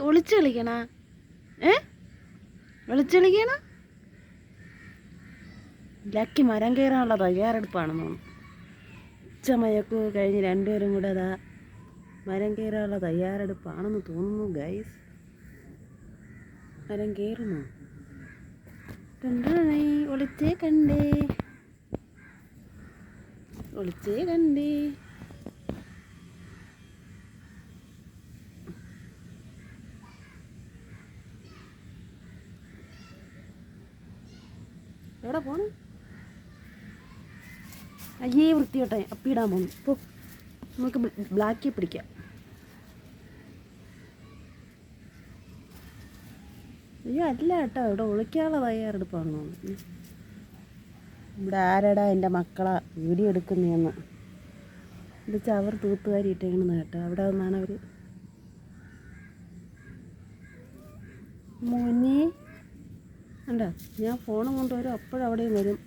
ഒളിച്ചു കളിക്കണ? ഏ? ഒളിച്ചു കളിക്കണ? ലക്കി മരം കയറാനുള്ള തയ്യാറെടുപ്പാണെന്ന് തോന്നുന്നു ഉച്ചമയക്ക് കഴിഞ്ഞ് രണ്ടുപേരും കൂടെ അതാ മരം കയറാനുള്ള തയ്യാറെടുപ്പാണെന്ന് തോന്നുന്നു ഗൈസ് മരം കയറുന്നു. ഒളിച്ചേ കണ്ടേ. ഒളിച്ചേ കണ്ടേ. എവിടെ പോണു? അയ്യേ വൃത്തിയോട്ടെ അപ്പിടാൻ പോന്നു ഇപ്പോൾ നമുക്ക് ബ്ലാക്കി പിടിക്കാം. അയ്യോ അല്ല കേട്ടോ. ഇവിടെ ഒളിക്കാനുള്ള തയ്യാറെടുപ്പാണെന്ന് തോന്നുന്നു. ഇവിടെ ആരടാ എന്റെ മക്കളെ? വീഡിയോ എടുക്കുന്നതെന്ന്. ഇത് ചവർ തൂത്തുവാരി ഇട്ടേക്കണെന്ന് കേട്ടോ. അവിടെ നിന്നാണ് അവർ മോനെ കണ്ടോ ഞാൻ ഫോണും കൊണ്ടുവരും അപ്പോഴവിടെയും വരും.